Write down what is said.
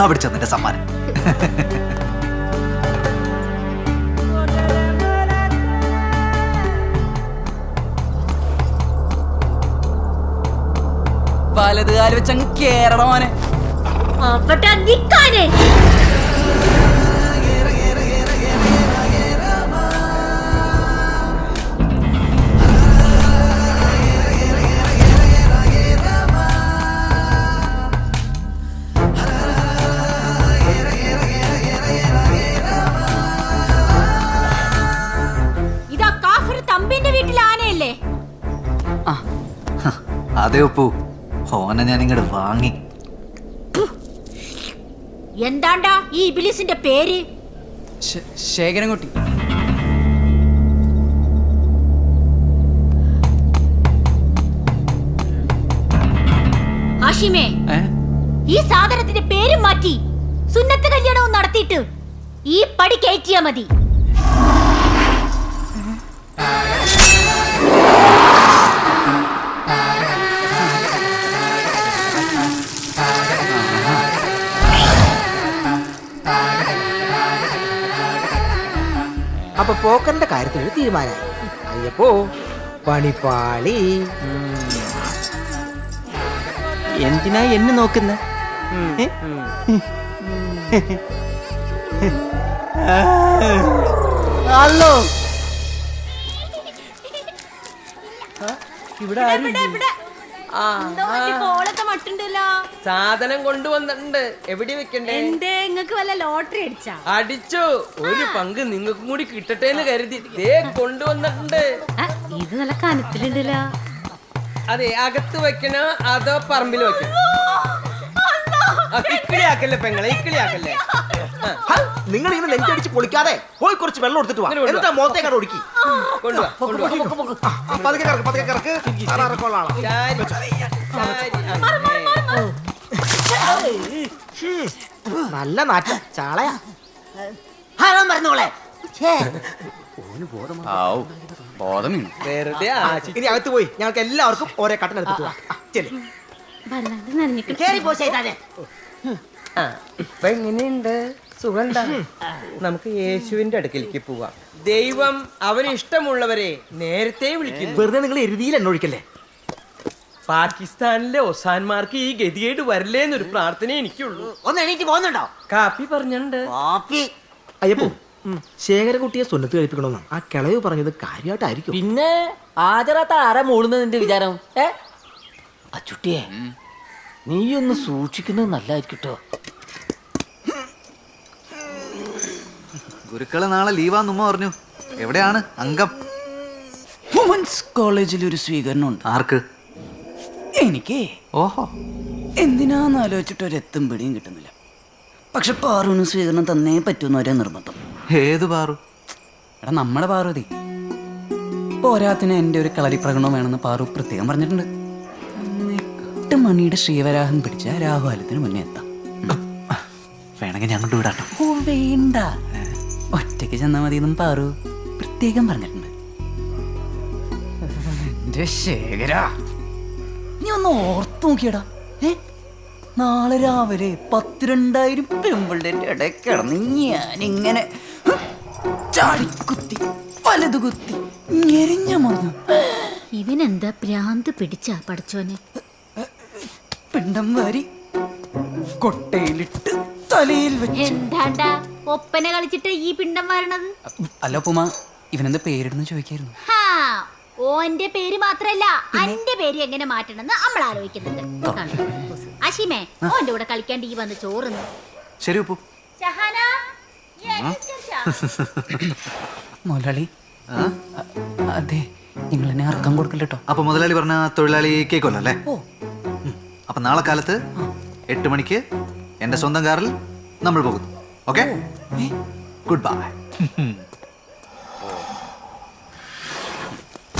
ദാ പിടിച്ച നിന്റെ സമ്മാനം? വലത് കാൽ വെച്ചങ്ങ് കേറണ മോനെ. അവിടെ നിക്കാനേ അതെ ഒപ്പു ഓനെ ഞാൻ ഇങ്ങോട്ട് വാങ്ങി. എന്താണ്ടാ ഈ ഇബിലിസിന്റെ പേര്? ശേഖരൻകുട്ടി. ഹാഷിമേ ഈ സാധനത്തിന്റെ പേരും മാറ്റി സുന്നത്ത് കല്യാണവും നടത്തിയിട്ട് ഈ പടി കയറ്റിയാ മതി. അപ്പൊ പോക്കറിന്റെ കാര്യത്തിൽ ഒരു തീരുമാനമായി അയ്യപ്പോ പണിപ്പാളി. എന്തിനാ എന്നെ നോക്കുന്ന? ഹലോ. ഇവിടെ ആരും സാധനം കൊണ്ടുവന്നിട്ടുണ്ട്. എവിടെ വെക്കണ്ടേ? എന്തേ നിങ്ങക്ക് വല്ല ലോട്ടറി അടിച്ചാ? അടിച്ചു. ഒരു പങ്ക് നിങ്ങൾക്കും കൂടി കിട്ടട്ടെ എന്ന് കരുതി. ദേ കൊണ്ടുവന്നിട്ടുണ്ട്. ഇത് നല്ല കനത്തിലുണ്ടല്ലോ. അതെ അകത്ത് വെക്കണോ? അതോ പറമ്പിൽ വെക്കണോ? ഇക്കിളിയാക്കല്ലേ പെങ്ങളെ ഇക്കിളിയാക്കല്ലേ? ആ, നിങ്ങൾ ഇങ്ങനെ നെഞ്ചടിച്ച് പൊളിക്കാതെ പോയി കുറച്ച് വെള്ളം എടുത്തിട്ട് വാ. എന്നിട്ട് കൊണ്ടുവാ. കട ഒടുക്കി പതുക്കെ കിടക്ക് പതുക്കെ കിടക്ക്. നല്ല നാറ്റ. ചാളയാ. ഹലോ പറഞ്ഞോളെ വെറുതെ ഇനി അകത്ത് പോയി. ഞങ്ങൾക്ക് എല്ലാവർക്കും ഓരോ കട്ടൻ എടുത്തിട്ട് വാ. ചെല്ല്. വല്ലാണ്ട് നനഞ്ഞിട്ട് കേറി പോ ചെയ്താലേ ആ, ഇപ്പൊ എങ്ങനെയുണ്ട്? സുഖണ്ട നമുക്ക് യേശുവിന്റെ അടുക്കലേക്ക് പോവാം. ദൈവം അവന് ഇഷ്ടമുള്ളവരെ നേരത്തെ വിളിക്കും വെറുതെ നിങ്ങൾ എരുതിയിൽ എണ്ണൊഴിക്കല്ലേ പാകിസ്ഥാനിലെ ഒസാൻമാർക്ക് ഈ ഗതികേട് വരില്ലേ എന്നൊരു പ്രാർത്ഥന എനിക്കുള്ളൂ. ഒന്ന് എണീറ്റ് പോകുന്നുണ്ടോ? കാപ്പി പറഞ്ഞിട്ടുണ്ട്. അയ്യപ്പോ ശേഖരകുട്ടിയെ സ്വന്നത്ത് കഴിപ്പിക്കണമെന്നാണ് ആ കിളവ് പറഞ്ഞത് കാര്യമായിട്ടായിരിക്കും. പിന്നെ ആചരാത്ത ആരാ മൂളുന്നതിന്റെ വിചാരം? ഏ? അച്ചുട്ടിയെ നീയൊന്ന് സൂക്ഷിക്കുന്നത് നല്ലതായിരിക്കട്ടോ ഗുരുക്കളെ നാളെ ലീവാന്ന് ഉമ്മ പറഞ്ഞു. എവിടെയാണ് അംഗം? വുമൻസ് കോളേജിൽ ഒരു സ്വീകരണം ഉണ്ട് ആർക്ക്? എനിക്ക്. ഓഹോ. എന്തിനാന്ന് ആലോചിച്ചിട്ട് ഒരു എത്തും പിടിയും കിട്ടുന്നില്ല. പക്ഷെ പാറുവിന് സ്വീകരണം തന്നേ പറ്റുന്ന ഒരേ നിർബന്ധം. ഏത് പാറു? എടാ നമ്മുടെ പാർവതി പോരാത്തിന് എന്റെ ഒരു കളരി പ്രകടനം വേണമെന്ന് പാറു പ്രത്യേകം പറഞ്ഞിട്ടുണ്ട്. മണിയുടെ ശ്രീവരാഹം പിടിച്ച രാഹുലത്തിന് മുന്നേ എത്താം. വേണമെങ്കിൽ ഞാൻ കൊണ്ടുവിടാട്ടോ ഓ വേണ്ട. ഒറ്റയ്ക്ക് ചെന്നാൽ മതി എന്നും പാറു പ്രത്യേകം പറഞ്ഞിട്ടുണ്ട്. എന്റെ ശേഖര നീ ഒന്ന് ഓർത്തു നോക്കിയടാ. ഏ നാളെ രാവിലെ പത്തിരണ്ടായിരം പെമ്പിളുടെ ഇടയിൽ കിടന്ന് ഞാനിങ്ങനെ ഹ്, ചാടിക്കുത്തി വലതു കുത്തി ഞെരിഞ്ഞ മറന്നു ഇവനെന്താ പ്രാന്ത് പിടിച്ചാ പഠിച്ചോനെ? പിണ്ടം വാരി കൊട്ടയിലിട്ട് തലയിൽ വെച്ച്. എന്താണ്ടാ? ഒപ്പന കളിച്ചിട്ട് ഈ പിണ്ടം വരണത്? അല്ല ഉപ്പുമ ഇവനെന്താ പേരിടുന്നു ചോദിക്കായിരുന്നു? ഹാ ഓന്റെ പേര് മാത്രല്ല അന്റെ പേര് എങ്ങനെ മാറ്റണമെന്ന് നമ്മൾ ആലോചിക്കുന്നുണ്ട്. അഷിമേ ഓന്റെ കൂടെ കളിക്കാണ്ട് ഈ വന്ന് ചോറുന്നു. ശരി ഉപ്പു. ഷഹാന ഈ അനുസരിച്ചാ? മുതലാളി അ- അതെ നിങ്ങൾ എന്നെ അർക്കം കൊടുക്കില്ല കേട്ടോ. അപ്പൊ മുതലാളി പറഞ്ഞ തൊഴിലാളി കേൾക്കുമല്ലോ അല്ലേ? ഓ. അപ്പൊ നാളെ കാലത്ത് എട്ട് മണിക്ക് എന്റെ സ്വന്തം കാറിൽ നമ്മൾ പോകുന്നു. Okay good bye